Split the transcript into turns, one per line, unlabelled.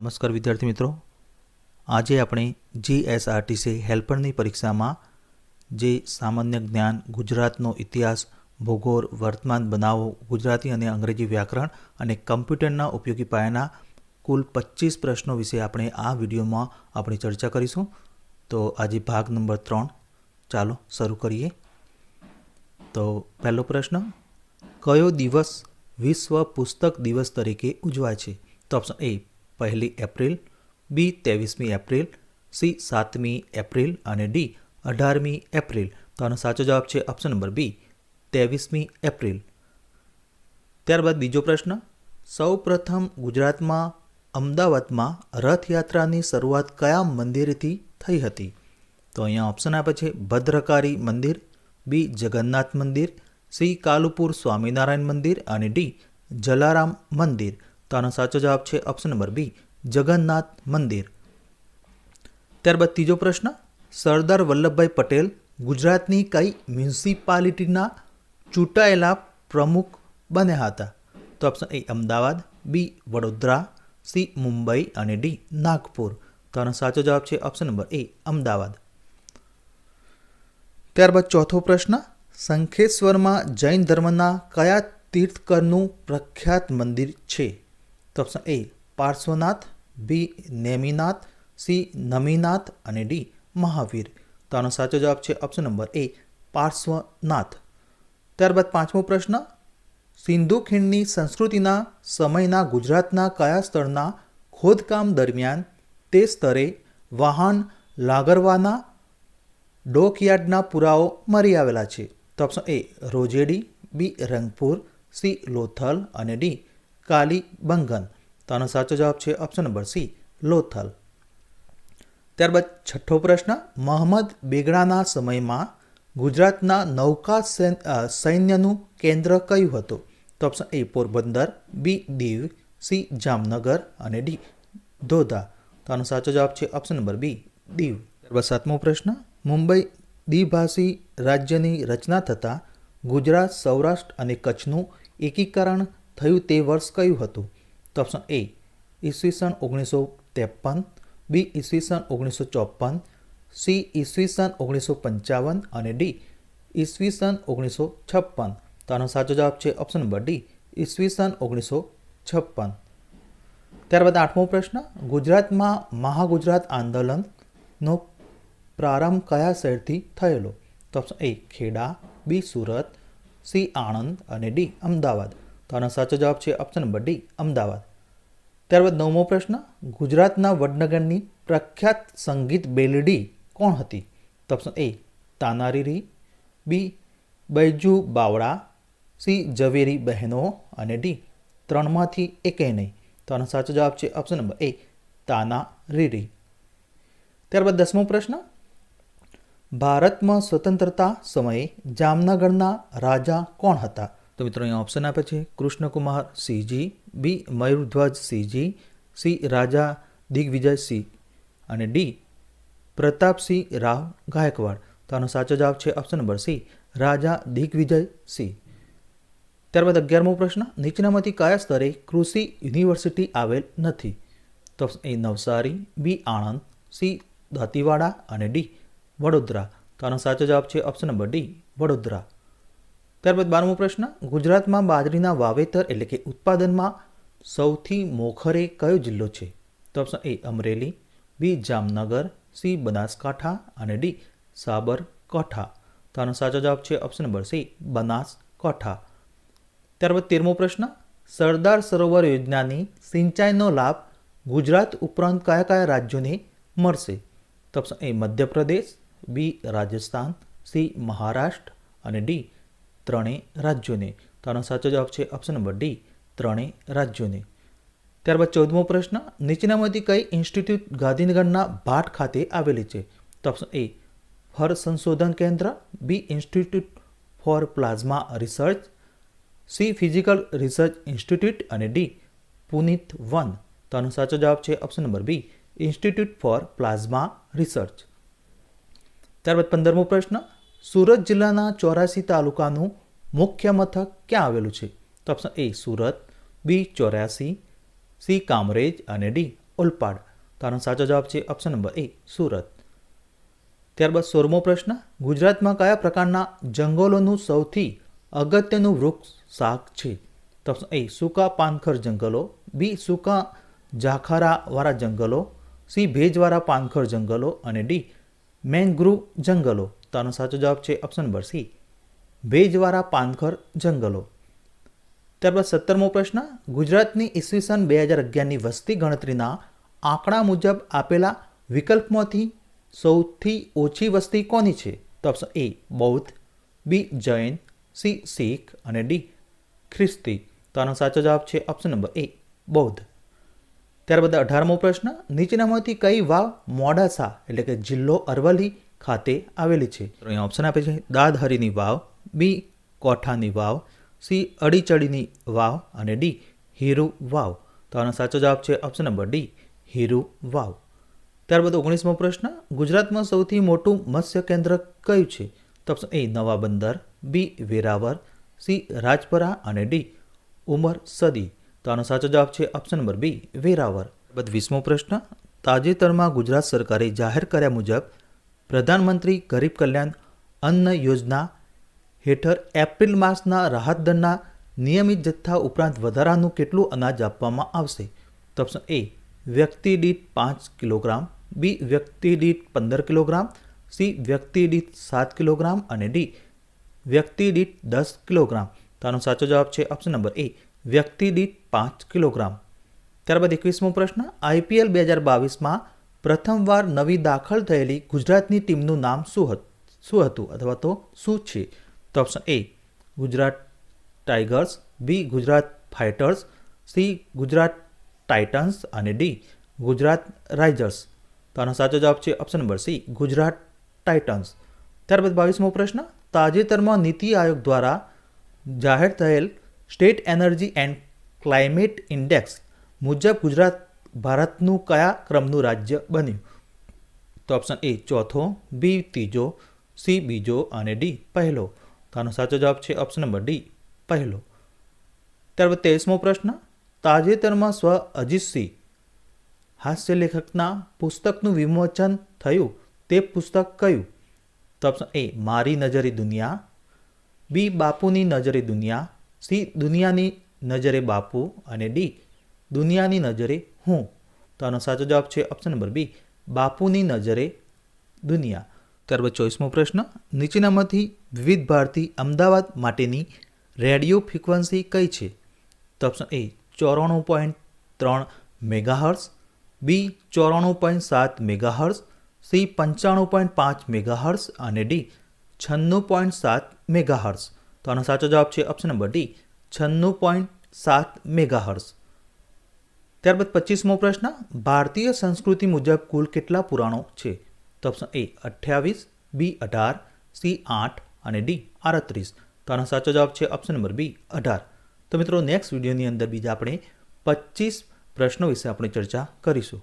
નમસ્કાર વિદ્યાર્થી મિત્રો. આજે આપણે જીએસઆરટીસી હેલ્પરની પરીક્ષામાં જે સામાન્ય જ્ઞાન, ગુજરાતનો ઇતિહાસ, ભૂગોળ, વર્તમાન બનાવો, ગુજરાતી અને અંગ્રેજી વ્યાકરણ અને કમ્પ્યુટરના ઉપયોગી પાયાના કુલ પચીસ પ્રશ્નો વિશે આપણે આ વિડીયોમાં આપણે ચર્ચા કરીશું. તો આજે ભાગ નંબર ત્રણ. ચાલો શરૂ કરીએ. તો પહેલો પ્રશ્ન, કયો દિવસ વિશ્વ પુસ્તક દિવસ તરીકે ઉજવાય છે? તો ઓપ્શન એ પહેલી એપ્રિલ, બી ત્રેવીસમી એપ્રિલ, સી સાતમી એપ્રિલ અને ડી અઢારમી એપ્રિલ. તો આનો સાચો જવાબ છે ઓપ્શન નંબર બી, ત્રેવીસમી એપ્રિલ. ત્યારબાદ બીજો પ્રશ્ન, સૌ પ્રથમ ગુજરાતમાં, અમદાવાદમાં રથયાત્રાની શરૂઆત કયા મંદિરથી થઈ હતી? તો અહીંયા ઓપ્શન આપે છે ભદ્રકારી મંદિર, બી જગન્નાથ મંદિર, સી કાલુપુર સ્વામિનારાયણ મંદિર અને ડી જલારામ મંદિર. તો આનો સાચો જવાબ છે ઓપ્શન નંબર બી જગન્નાથ મંદિર. ત્યારબાદ ત્રીજો પ્રશ્ન, સરદાર વલ્લભભાઈ પટેલ ગુજરાતની કઈ મ્યુનિસિપાલિટીના ચૂંટાયેલા પ્રમુખ બન્યા હતા? તો option A Ahmedabad B Vadodara C Mumbai અને ડી નાગપુર. તો આનો સાચો જવાબ છે ઓપ્શન નંબર એ અમદાવાદ. ત્યારબાદ ચોથો પ્રશ્ન, શંખેશ્વરમાં જૈન ધર્મના કયા તીર્થકરનું પ્રખ્યાત મંદિર છે? તો option A Parshvanath B Neminath C Naminath અને ડી મહાવીર તો આનો સાચો જવાબ છે ઓપ્શન નંબર એ પાર્શ્વનાથ ત્યારબાદ પાંચમો પ્રશ્ન, સિંધુ ખીણની સંસ્કૃતિના, સમયના, ગુજરાતના કયા સ્થળના ખોદકામ દરમિયાન તે સ્તરે વાહન લાગરવાના ડોકયાર્ડના પુરાવો મળી આવેલા છે? તો option A Rojdi B Rangpur C Lothal અને ડી કાલીબંગન તો આનો સાચો જવાબ છે ઓપ્શન નંબર સી લોથલ. ત્યારબાદ છઠ્ઠો પ્રશ્ન, મોહમ્મદ બેગડાના સમયમાં ગુજરાતના નૌકા સૈન- સૈન્યનું કેન્દ્ર કયું હતું? તો option A Porbandar B Diu C Jamnagar અને ડી ધોધા. તો આનો સાચો જવાબ છે ઓપ્શન નંબર બી દીવ. ત્યારબાદ સાતમો પ્રશ્ન, મુંબઈ દ્વિભાષી રાજ્યની રચના થતાં ગુજરાત, સૌરાષ્ટ્ર અને કચ્છનું એકીકરણ થયું તે વર્ષ કયું હતું? તો ઓપ્શન એ ઈસવીસન ઓગણીસો ત્રેપન બી ઈસવીસન ઓગણીસો ચોપન સી ઈસવીસન ઓગણીસો પંચાવન અને ડી ઈસવીસન ઓગણીસો છપ્પન. તો આનો સાચો જવાબ છે ઓપ્શન નંબર ડી ઈસવીસન ઓગણીસો છપ્પન. ત્યારબાદ આઠમો પ્રશ્ન, ગુજરાતમાં મહાગુજરાત આંદોલનનો પ્રારંભ કયા શહેરથી થયેલો? તો option A Kheda B Surat C Anand અને ડી અમદાવાદ. તો આનો સાચો જવાબ છે ઓપ્શન નંબર ડી, અમદાવાદ. ત્યારબાદ નવમો પ્રશ્ન, ગુજરાતના વડનગરની પ્રખ્યાત સંગીત બેલડી કોણ હતી? તો option A Tanariri B, Baiju Bawla, C, Zaveri બહેનો અને ડી, ત્રણમાંથી એકેય નહીં. તો આનો સાચો જવાબ છે option number A Tana Riri ત્યારબાદ દસમો પ્રશ્ન, ભારતમાં સ્વતંત્રતા સમયે જામનગરના રાજા કોણ હતા? તો મિત્રો અહીંયા ઓપ્શન આપે છે. કૃષ્ણકુમાર સિંહજી બી મયુરધ્વજ સિંહજી સી રાજા દિગ્વિજય સિંહ અને ડી પ્રતાપસિંહ રાવ ગાયકવાડ. તો આનો સાચો જવાબ છે option number C Raja Digvijay Singh ત્યારબાદ અગિયારમો પ્રશ્ન, નીચેનામાંથી કયા સ્તરે કૃષિ યુનિવર્સિટી આવેલ નથી? તો A Navsari B Anand C Dantiwada અને ડી વડોદરા. તો આનો સાચો જવાબ છે ઓપ્શન નંબર ડી વડોદરા. ત્યારબાદ બારમો પ્રશ્ન, ગુજરાતમાં બાજરીના વાવેતર એટલે કે ઉત્પાદનમાં સૌથી મોખરે કયો જિલ્લો છે? તો option A Amreli B Jamnagar C Banaskantha અને ડી સાબરકાંઠા. તો આનો સાચો જવાબ છે ઓપ્શન નંબર સી બનાસકાંઠા. ત્યારબાદ તેરમો પ્રશ્ન, સરદાર સરોવર યોજનાની સિંચાઈનો લાભ ગુજરાત ઉપરાંત કયા કયા રાજ્યોને મળશે? તો option A Madhya Pradesh B Rajasthan C Maharashtra અને ડી ત્રણેય રાજ્યોને. તો આનો સાચો જવાબ છે ઓપ્શન નંબર ડી ત્રણેય રાજ્યોને. ત્યારબાદ ચૌદમો પ્રશ્ન, નીચેનામાંથી કઈ ઇન્સ્ટિટ્યૂટ ગાંધીનગરના ભાટ ખાતે આવેલી છે? તો ઓપ્શન એ ફર સંશોધન કેન્દ્ર. B institute for plasma research C physical research institute અને ડી પુનિત વન. તો આનો સાચો જવાબ છે option number B institute for plasma research ત્યારબાદ પંદરમો પ્રશ્ન સુરત જિલ્લાના ચોરાસી તાલુકાનું મુખ્ય મથક ક્યાં આવેલું છે? તો ઓપ્શન એ સુરત બી ચોર્યાસી સી કામરેજ અને ડી ઓલપાડ તો આનો સાચો જવાબ છે ઓપ્શન નંબર એ સુરત. ત્યારબાદ સોળમો પ્રશ્ન, ગુજરાતમાં કયા પ્રકારના જંગલોનું સૌથી અગત્યનું વૃક્ષ શાક છે? તો એ સૂકા પાનખર જંગલો બી સૂકા ઝાખારાવાળા જંગલો સી ભેજવાળા પાનખર જંગલો અને ડી મેંગ્રુવ જંગલો. તો આનો સાચો જવાબ છે ઓપ્શન નંબર સી ભેજવાળા પાનખર જંગલો. ત્યારબાદ સત્તરમો પ્રશ્ન, ગુજરાતની ઈસવીસન બે હજાર અગિયારની વસ્તી ગણતરીના આંકડા મુજબ આપેલા વિકલ્પમાંથી સૌથી ઓછી વસ્તી કોની છે? તો ઓપ્શન એ બૌદ્ધ બી જૈન સી શીખ અને ડી ખ્રિસ્તી. તો આનો સાચો જવાબ છે ઓપ્શન નંબર એ બૌદ્ધ. ત્યારબાદ અઢારમો પ્રશ્ન, નીચેનામાંથી કઈ વાવ મોડાસા એટલે કે જિલ્લો અરવલ્લી ખાતે આવેલી છે. અહીંયા ઓપ્શન આપે છે દાદહરીની વાવ, બી કોઠાની વાવ, સી અડીચડીની વાવ અને ડી હીરુ વાવ. તો આનો સાચો જવાબ છે ઓપ્શન નંબર ડી હીરુ વાવ. ત્યારબાદ ઓગણીસમો પ્રશ્ન, ગુજરાતમાં સૌથી મોટું મત્સ્ય કેન્દ્ર કયું છે? તો ઓપ્શન એ નવા બંદર બી વેરાવર સી રાજપરા અને ડી ઉમર સદી. તો આનો સાચો જવાબ છે ઓપ્શન નંબર બી વેરાવર બાદ વીસમો પ્રશ્ન, તાજેતરમાં ગુજરાત સરકારે જાહેર કર્યા મુજબ પ્રધાનમંત્રી ગરીબ કલ્યાણ અન્ન યોજના હેઠળ એપ્રિલ માસના રાહત દરના નિયમિત જથ્થા ઉપરાંત વધારાનું કેટલું અનાજ આપવામાં આવશે? તો ઓપ્શન એ વ્યક્તિ દીઠ પાંચ કિલોગ્રામ બી વ્યક્તિ દીઠ પંદર કિલોગ્રામ સી વ્યક્તિ દીઠ સાત કિલોગ્રામ અને ડી વ્યક્તિ દીઠ દસ કિલોગ્રામ. તો આનો સાચો જવાબ છે ઓપ્શન નંબર એ વ્યક્તિ દીઠ પાંચ કિલોગ્રામ. ત્યારબાદ એકવીસમો પ્રશ્ન, આઈપીએલ બે હજાર બાવીસમાં પ્રથમવાર નવી દાખલ થયેલી ગુજરાતની ટીમનું નામ શું શું હતું અથવા તો શું છે? તો option A Gujarat Tigers B Gujarat Fighters C Gujarat Titans અને ડી ગુજરાત રાઇઝર્સ તો આનો સાચો જવાબ છે option number C Gujarat Titans. ત્યારબાદ બાવીસમો પ્રશ્ન, તાજેતરમાં નીતિ આયોગ દ્વારા જાહેર થયેલ state energy and climate index મુજબ ગુજરાત ભારતનું કયા ક્રમનું રાજ્ય બન્યું? તો ઓપ્શન એ ચોથો બી ત્રીજો સી બીજો અને ડી પહેલો. તો આનો સાચો જવાબ છે ઓપ્શન નંબર ડી પહેલો. ત્યારબાદ તેવીસમો પ્રશ્ન, તાજેતરમાં સ્વ અજીતસિંહ હાસ્ય લેખકના પુસ્તકનું વિમોચન થયું, તે પુસ્તક કયું? તો ઓપ્શન એ મારી નજરે દુનિયા બી બાપુની નજરે દુનિયા સી દુનિયાની નજરે બાપુ અને ડી દુનિયાની નજરે હું. તો આનો સાચો જવાબ છે ઓપ્શન નંબર બી બાપુની નજરે દુનિયા. ત્યારબાદ ચોવીસમો પ્રશ્ન, નીચેનામાંથી વિવિધ ભારતી અમદાવાદ માટેની રેડિયો ફ્રિક્વન્સી કઈ છે? તો ઓપ્શન એ ચોરાણું પોઈન્ટ ત્રણ મેગાહર્સ બી ચોરાણું પોઈન્ટ સાત મેગાહર્સ સી પંચાણું પોઈન્ટ પાંચ મેગાહર્સ અને ડી છન્નું પોઈન્ટ સાત મેગાહર્સ તો આનો સાચો જવાબ છે ઓપ્શન નંબર ડી છન્નું પોઈન્ટ સાત મેગાહર્સ ત્યારબાદ પચીસમો પ્રશ્ન, ભારતીય સંસ્કૃતિ મુજબ કુલ કેટલા પુરાણો છે? તો ઓપ્શન એ અઠ્યાવીસ બી અઢાર સી આઠ અને ડી આડત્રીસ. તો આનો સાચો જવાબ છે ઓપ્શન નંબર બી અઢાર. તો મિત્રો નેક્સ્ટ વિડીયોની અંદર બીજા આપણે પચીસ પ્રશ્નો વિશે આપણે ચર્ચા કરીશું.